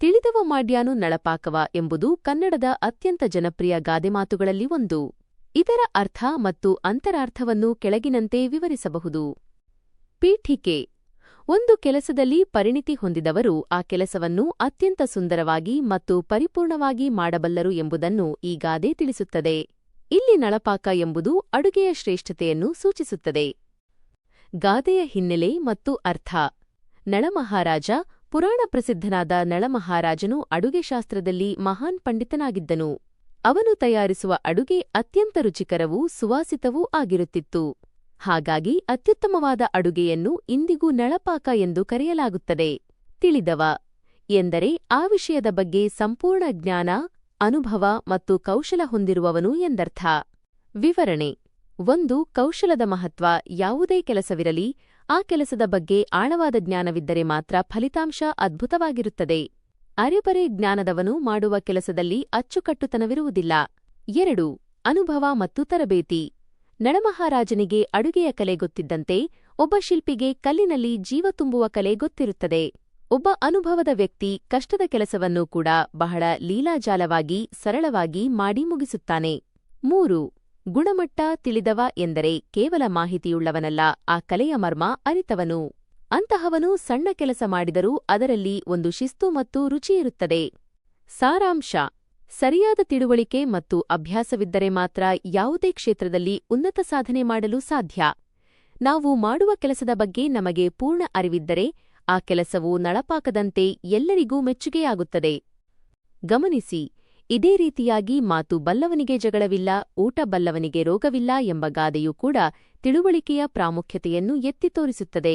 ತಿಳಿದವ ಮಾಡ್ಯಾನು ನಳಪಾಕವ ಎಂಬುದು ಕನ್ನಡದ ಅತ್ಯಂತ ಜನಪ್ರಿಯ ಗಾದೆಮಾತುಗಳಲ್ಲಿ ಒಂದು. ಇದರ ಅರ್ಥ ಮತ್ತು ಅಂತರಾರ್ಥವನ್ನು ಕೆಳಗಿನಂತೆ ವಿವರಿಸಬಹುದು. ಪೀಠಿಕೆ. ಒಂದು ಕೆಲಸದಲ್ಲಿ ಪರಿಣಿತಿ ಹೊಂದಿದವರು ಆ ಕೆಲಸವನ್ನು ಅತ್ಯಂತ ಸುಂದರವಾಗಿ ಮತ್ತು ಪರಿಪೂರ್ಣವಾಗಿ ಮಾಡಬಲ್ಲರು ಎಂಬುದನ್ನು ಈ ಗಾದೆ ತಿಳಿಸುತ್ತದೆ. ಇಲ್ಲಿ ನಳಪಾಕ ಎಂಬುದು ಅಡುಗೆಯ ಶ್ರೇಷ್ಠತೆಯನ್ನು ಸೂಚಿಸುತ್ತದೆ. ಗಾದೆಯ ಹಿನ್ನೆಲೆ ಮತ್ತು ಅರ್ಥ. ನಳಮಹಾರಾಜ ಪುರಾಣ ಪ್ರಸಿದ್ಧನಾದ ನಳಮಹಾರಾಜನು ಅಡುಗೆಶಾಸ್ತ್ರದಲ್ಲಿ ಮಹಾನ್ ಪಂಡಿತನಾಗಿದ್ದನು. ಅವನು ತಯಾರಿಸುವ ಅಡುಗೆ ಅತ್ಯಂತ ರುಚಿಕರವೂ ಸುವಾಸಿತವೂ ಆಗಿರುತ್ತಿತ್ತು. ಹಾಗಾಗಿ ಅತ್ಯುತ್ತಮವಾದ ಅಡುಗೆಯನ್ನು ಇಂದಿಗೂ ನಳಪಾಕ ಎಂದು ಕರೆಯಲಾಗುತ್ತದೆ. ತಿಳಿದವ, ಎಂದರೆ ಆ ವಿಷಯದ ಬಗ್ಗೆ ಸಂಪೂರ್ಣ ಜ್ಞಾನ, ಅನುಭವ ಮತ್ತು ಕೌಶಲ ಹೊಂದಿರುವವನು ಎಂದರ್ಥ. ವಿವರಣೆ, ಒಂದು ಕೌಶಲದ ಮಹತ್ವ ಯಾವುದೇ ಕೆಲಸವಿರಲಿ ಆ ಕೆಲಸದ ಬಗ್ಗೆ ಆಳವಾದ ಜ್ಞಾನವಿದ್ದರೆ ಮಾತ್ರ ಫಲಿತಾಂಶ ಅದ್ಭುತವಾಗಿರುತ್ತದೆ. ಅರೆಬರೆ ಜ್ಞಾನದವನು ಮಾಡುವ ಕೆಲಸದಲ್ಲಿ ಅಚ್ಚುಕಟ್ಟುತನವಿರುವುದಿಲ್ಲ. ಎರಡು, ಅನುಭವ ಮತ್ತು ತರಬೇತಿ. ನಳಮಹಾರಾಜನಿಗೆ ಅಡುಗೆಯ ಕಲೆ ಗೊತ್ತಿದ್ದಂತೆ ಒಬ್ಬ ಶಿಲ್ಪಿಗೆ ಕಲ್ಲಿನಲ್ಲಿ ಜೀವ ತುಂಬುವ ಕಲೆ ಗೊತ್ತಿರುತ್ತದೆ. ಒಬ್ಬ ಅನುಭವದ ವ್ಯಕ್ತಿ ಕಷ್ಟದ ಕೆಲಸವನ್ನೂ ಕೂಡ ಬಹಳ ಲೀಲಾಜಾಲವಾಗಿ ಸರಳವಾಗಿ ಮಾಡಿ ಮುಗಿಸುತ್ತಾನೆ. ಮೂರು ಗುಣಮಟ್ಟ ತಿಳಿದವ ಎಂದರೆ ಕೇವಲ ಮಾಹಿತಿಯುಳ್ಳವನಲ್ಲ, ಆ ಕಲೆಯ ಮರ್ಮ ಅರಿತವನು. ಅಂತಹವನು ಸಣ್ಣ ಕೆಲಸ ಮಾಡಿದರೂ ಅದರಲ್ಲಿ ಒಂದು ಶಿಸ್ತು ಮತ್ತು ರುಚಿಯಿರುತ್ತದೆ ಸಾರಾಂಶ, ಸರಿಯಾದ ತಿಳುವಳಿಕೆ ಮತ್ತು ಅಭ್ಯಾಸವಿದ್ದರೆ ಮಾತ್ರ ಯಾವುದೇ ಕ್ಷೇತ್ರದಲ್ಲಿ ಉನ್ನತ ಸಾಧನೆ ಮಾಡಲು ಸಾಧ್ಯ. ನಾವು ಮಾಡುವ ಕೆಲಸದ ಬಗ್ಗೆ ನಮಗೆ ಪೂರ್ಣ ಅರಿವಿದ್ದರೆ, ಆ ಕೆಲಸವು ನಳಪಾಕದಂತೆ ಎಲ್ಲರಿಗೂ ಮೆಚ್ಚುಗೆಯಾಗುತ್ತದೆ. ಗಮನಿಸಿ ಇದೇ ರೀತಿಯಾಗಿ ಮಾತು ಬಲ್ಲವನಿಗೆ ಜಗಳವಿಲ್ಲ, ಊಟ ಬಲ್ಲವನಿಗೆ ರೋಗವಿಲ್ಲ ಎಂಬ ಗಾದೆಯೂ ಕೂಡ ತಿಳುವಳಿಕೆಯ ಪ್ರಾಮುಖ್ಯತೆಯನ್ನು ಎತ್ತಿ ತೋರಿಸುತ್ತದೆ.